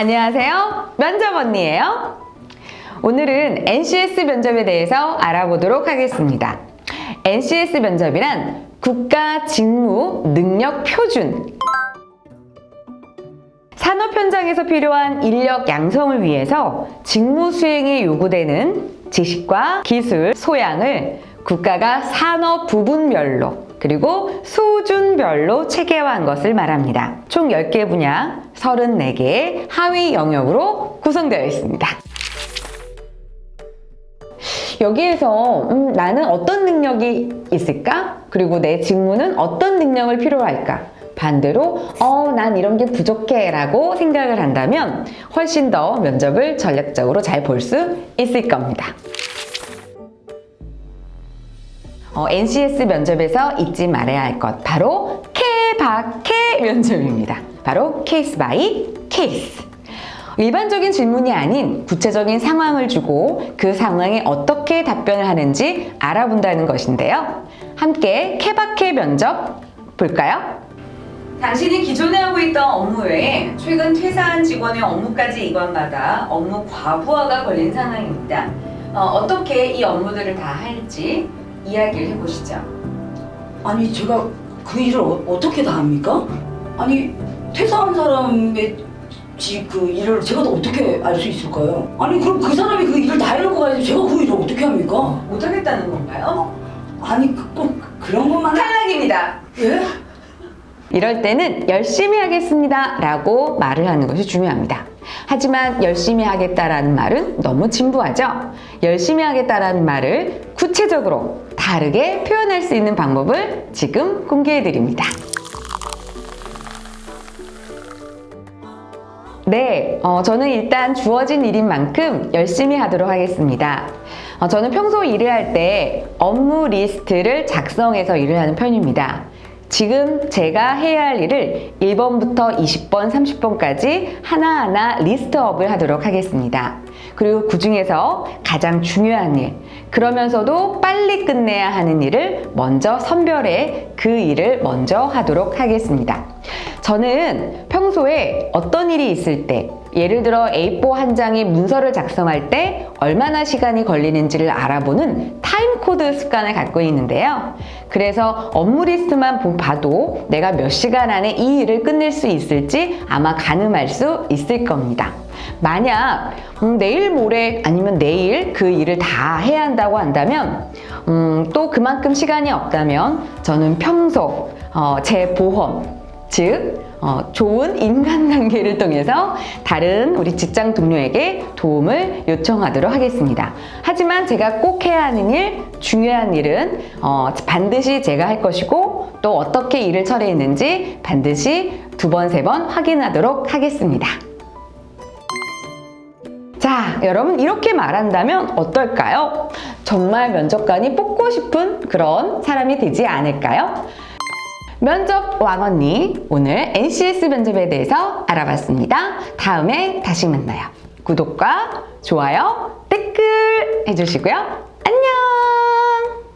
안녕하세요. 면접 언니예요. 오늘은 NCS 면접에 대해서 알아보도록 하겠습니다. NCS 면접이란 국가 직무 능력 표준. 산업 현장에서 필요한 인력 양성을 위해서 직무 수행에 요구되는 지식과 기술, 소양을 국가가 산업 부분별로 그리고 수준별로 체계화한 것을 말합니다. 총 10개 분야, 34개의 하위 영역으로 구성되어 있습니다. 여기에서 음, 나는 어떤 능력이 있을까? 그리고 내 직무는 어떤 능력을 필요로 할까? 반대로 어, 난 이런 게 부족해 라고 생각을 한다면 훨씬 더 면접을 전략적으로 잘 볼 수 있을 겁니다. 어, NCS 면접에서 잊지 말아야 할 것 바로 케바케 면접입니다. 바로 케이스 바이 케이스. 일반적인 질문이 아닌 구체적인 상황을 주고 그 상황에 어떻게 답변을 하는지 알아본다는 것인데요. 함께 케바케 면접 볼까요? 당신이 기존에 하고 있던 업무 외에 최근 퇴사한 직원의 업무까지 이관받아 업무 과부하가 걸린 상황입니다. 어, 떻게 이 업무들을 다 할지 이야기를 해보시죠. 아니 제가 그 일을 어, 떻게다 합니까? 아니 퇴사한 사람의 지, 그 일을 제가 다 어떻게 알 수 있을까요? 아니 그럼 그 사람이 그 일을 다 해놓고 가야지 제가 그 일을 어떻게 합니까? 못하겠다는 건가요? 아니 그, 꼭 그런 것만 하... 탈락입니다. 예? 이럴 때는 열심히 하겠습니다 라고 말을 하는 것이 중요합니다. 하지만 열심히 하겠다라는 말은 너무 진부하죠? 열심히 하겠다라는 말을 구체적으로 다르게 표현할 수 있는 방법을 지금 공개해 드립니다. 네, 어, 저는 일단 주어진 일인 만큼 열심히 하도록 하겠습니다. 어, 저는 평소 일을 할 때 업무 리스트를 작성해서 일을 하는 편입니다. 지금 제가 해야 할 일을 1번부터 20번, 30번까지 하나하나 리스트업을 하도록 하겠습니다. 그리고 그 중에서 가장 중요한 일, 그러면서도 빨리 끝내야 하는 일을 먼저 선별해 그 일을 먼저 하도록 하겠습니다. 저는 평소에 어떤 일이 있을 때, 예를 들어 A4 한 장의 문서를 작성할 때 얼마나 시간이 걸리는지를 알아보는 타임코드 습관을 갖고 있는데요. 그래서 업무 리스트만 보- 봐도 내가 몇 시간 안에 이 일을 끝낼 수 있을지 아마 가늠할 수 있을 겁니다. 만약 음, 내일 모레 아니면 내일 그 일을 다 해야 한다고 한다면 음, 또 그만큼 시간이 없다면 저는 평소 어, 제 보험 즉 어, 좋은 인간관계를 통해서 다른 우리 직장 동료에게 도움을 요청하도록 하겠습니다. 하지만 제가 꼭 해야 하는 일, 중요한 일은 어, 반드시 제가 할 것이고 또 어떻게 일을 처리했는지 반드시 두 번, 세 번 확인하도록 하겠습니다. 자, 여러분 이렇게 말한다면 어떨까요? 정말 면접관이 뽑고 싶은 그런 사람이 되지 않을까요? 면접 왕언니 오늘 NCS 면접에 대해서 알아봤습니다. 다음에 다시 만나요. 구독과 좋아요, 댓글 해주시고요. 안녕!